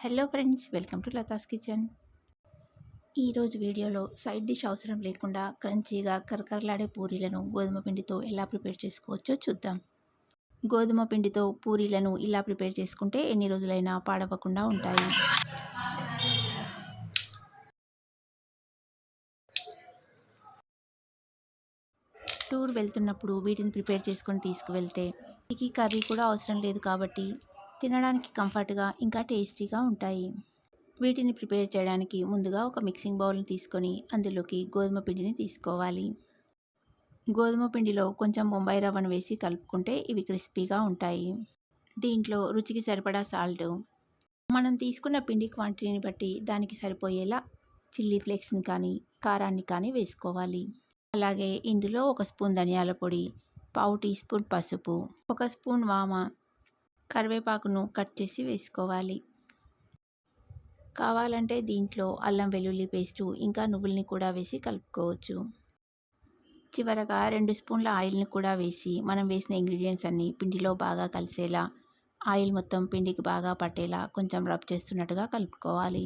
Hello friends welcome to Latha's kitchen ఈరోజు వీడియోలో side dish అవసరం లేకుండా క్రంచీగా కరకరలాడే పూరీలను గోధుమ పిండితో ఎలా ప్రిపేర్ చేసుకోవచ్చో చూద్దాం. గోధుమ పిండితో పూరీలను ఇలా ప్రిపేర్ చేసుకుంటే ఎన్ని రోజులైనా పాడవకుండా ఉంటాయి. టూర్ వెళ్తున్నప్పుడు వీటిని ప్రిపేర్ చేసుకొని తీసుకువెళ్తే ఈ కర్రీ కూడా అవసరం లేదు కాబట్టి తినడానికి కంఫర్ట్గా ఇంకా టేస్టీగా ఉంటాయి. వీటిని ప్రిపేర్ చేయడానికి ముందుగా ఒక మిక్సింగ్ బౌల్ని తీసుకొని అందులోకి గోధుమ పిండిని తీసుకోవాలి. గోధుమ పిండిలో కొంచెం బొంబాయి రవ్వను వేసి కలుపుకుంటే ఇవి క్రిస్పీగా ఉంటాయి. దీంట్లో రుచికి సరిపడా సాల్ట్. మనం తీసుకున్న పిండి క్వాంటిటీని బట్టి దానికి సరిపోయేలా చిల్లీ ఫ్లేక్స్ని కానీ కారాన్ని కానీ వేసుకోవాలి. అలాగే ఇందులో ఒక స్పూన్ ధనియాల పొడి పావు టీ స్పూన్ పసుపు ఒక స్పూన్ వామ కరివేపాకును కట్ చేసి వేసుకోవాలి. కావాలంటే దీంట్లో అల్లం వెల్లుల్లి పేస్టు ఇంకా నువ్వుల్ని కూడా వేసి కలుపుకోవచ్చు. చివరగా రెండు స్పూన్ల ఆయిల్ని కూడా వేసి మనం వేసిన ఇంగ్రీడియంట్స్ అన్నీ పిండిలో బాగా కలిసేలా ఆయిల్ మొత్తం పిండికి బాగా పట్టేలా కొంచెం రబ్ చేస్తున్నట్టుగా కలుపుకోవాలి.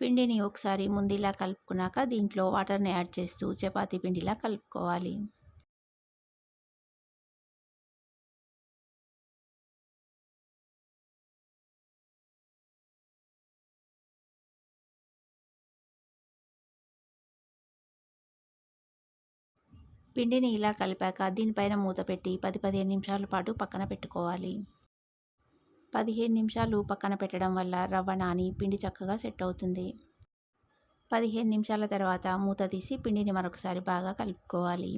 పిండిని ఒకసారి ముందులా కలుపుకున్నాక దీంట్లో వాటర్ని యాడ్ చేస్తూ చపాతీ పిండిలా కలుపుకోవాలి. పిండిని ఇలా కలిపాక దీనిపైన మూత పెట్టి పది పదిహేను నిమిషాల పాటు పక్కన పెట్టుకోవాలి. పదిహేను నిమిషాలు పక్కన పెట్టడం వల్ల రవ్వ నాని పిండి చక్కగా సెట్ అవుతుంది. పదిహేను నిమిషాల తర్వాత మూత తీసి పిండిని మరొకసారి బాగా కలుపుకోవాలి.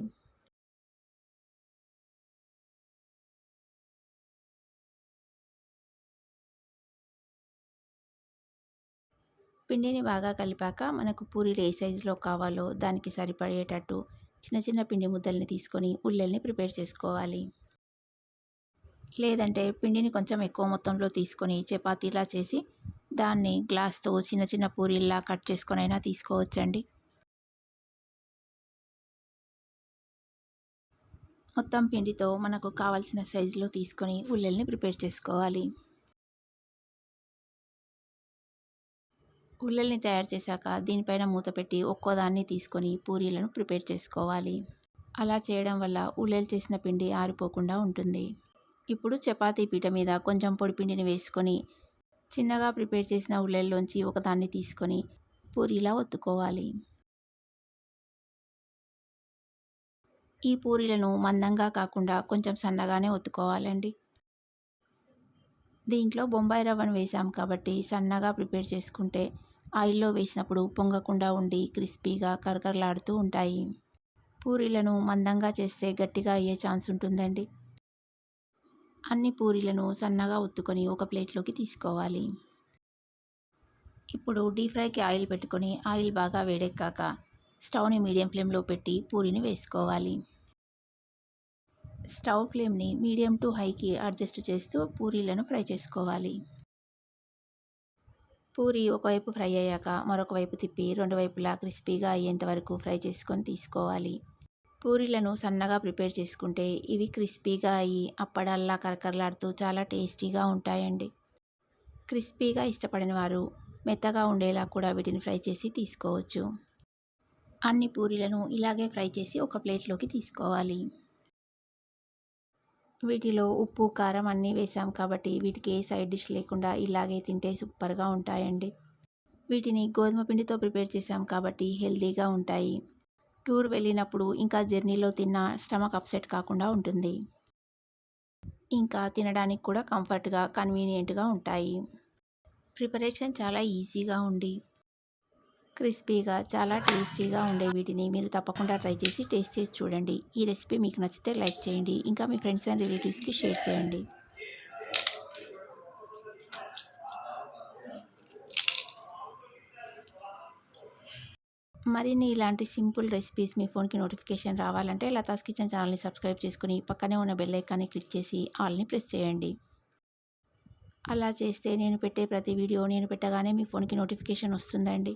పిండిని బాగా కలిపాక మనకు పూరీలు ఏ సైజులో కావాలో దానికి సరిపడేటట్టు చిన్న చిన్న పిండి ముద్దల్ని తీసుకొని ఉల్లెల్ని ప్రిపేర్ చేసుకోవాలి. లేదంటే పిండిని కొంచెం ఎక్కువ మొత్తంలో తీసుకొని చపాతీలా చేసి దాన్ని గ్లాస్తో చిన్న చిన్న పూరీల్లా కట్ చేసుకొని అయినా తీసుకోవచ్చండి. మొత్తం పిండితో మనకు కావాల్సిన సైజులో తీసుకొని ఉల్లెల్ని ప్రిపేర్ చేసుకోవాలి. ఉల్లల్ని తయారు చేశాక దీనిపైన మూత పెట్టి ఒక్కోదాన్ని తీసుకొని పూరీలను ప్రిపేర్ చేసుకోవాలి. అలా చేయడం వల్ల ఉల్లలు చేసిన పిండి ఆరిపోకుండా ఉంటుంది. ఇప్పుడు చపాతీ పీట మీద కొంచెం పొడి పిండిని వేసుకొని చిన్నగా ప్రిపేర్ చేసిన ఉల్లల్లోంచి ఒకదాన్ని తీసుకొని పూరీలా ఒత్తుకోవాలి. ఈ పూరీలను మందంగా కాకుండా కొంచెం సన్నగానే ఒత్తుకోవాలండి. దీంట్లో బొంబాయి రవ్వను వేసాం కాబట్టి సన్నగా ప్రిపేర్ చేసుకుంటే ఆయిల్లో వేసినప్పుడు పొంగకుండా ఉండి క్రిస్పీగా కరకరలాడుతూ ఉంటాయి. పూరీలను మందంగా చేస్తే గట్టిగా అయ్యే ఛాన్స్ ఉంటుందండి. అన్ని పూరీలను సన్నగా ఒత్తుకొని ఒక ప్లేట్లోకి తీసుకోవాలి. ఇప్పుడు డీప్ ఫ్రైకి ఆయిల్ పెట్టుకొని ఆయిల్ బాగా వేడెక్కాక స్టవ్ని మీడియం ఫ్లేమ్లో పెట్టి పూరిని వేసుకోవాలి. స్టవ్ ఫ్లేమ్ని మీడియం టు హైకి అడ్జస్ట్ చేస్తూ పూరీలను ఫ్రై చేసుకోవాలి. పూరి ఒకవైపు ఫ్రై అయ్యాక మరొక వైపు తిప్పి రెండు వైపులా క్రిస్పీగా అయ్యేంత వరకు ఫ్రై చేసుకొని తీసుకోవాలి. పూరీలను సన్నగా ప్రిపేర్ చేసుకుంటే ఇవి క్రిస్పీగా అయ్యి అప్పడల్లా కరకరలాడుతూ చాలా టేస్టీగా ఉంటాయండి. క్రిస్పీగా ఇష్టపడిన వారు మెత్తగా ఉండేలా కూడా వీటిని ఫ్రై చేసి తీసుకోవచ్చు. అన్ని పూరీలను ఇలాగే ఫ్రై చేసి ఒక ప్లేట్లోకి తీసుకోవాలి. వీటిలో ఉప్పు కారం అన్నీ వేసాం కాబట్టి వీటికి ఏ సైడ్ డిష్ లేకుండా ఇలాగే తింటే సూపర్గా ఉంటాయండి. వీటిని గోధుమ పిండితో ప్రిపేర్ చేసాం కాబట్టి హెల్తీగా ఉంటాయి. టూర్ వెళ్ళినప్పుడు ఇంకా జర్నీలో తిన్న స్టమక్ అప్సెట్ కాకుండా ఉంటుంది. ఇంకా తినడానికి కూడా కంఫర్ట్గా కన్వీనియంట్గా ఉంటాయి. ప్రిపరేషన్ చాలా ఈజీగా ఉండి క్రిస్పీగా చాలా టేస్టీగా ఉండే వీటిని మీరు తప్పకుండా ట్రై చేసి టేస్ట్ చేసి చూడండి. ఈ రెసిపీ మీకు నచ్చితే లైక్ చేయండి. ఇంకా మీ ఫ్రెండ్స్ అండ్ రిలేటివ్స్కి షేర్ చేయండి. మరిన్ని ఇలాంటి సింపుల్ రెసిపీస్ మీ ఫోన్కి నోటిఫికేషన్ రావాలంటే లతాస్ కిచెన్ ఛానల్ని సబ్స్క్రైబ్ చేసుకుని పక్కనే ఉన్న బెల్ ఐకాన్ని క్లిక్ చేసి ఆల్ని ప్రెస్ చేయండి. అలా చేస్తే నేను పెట్టే ప్రతి వీడియో నేను పెట్టగానే మీ ఫోన్కి నోటిఫికేషన్ వస్తుందండి.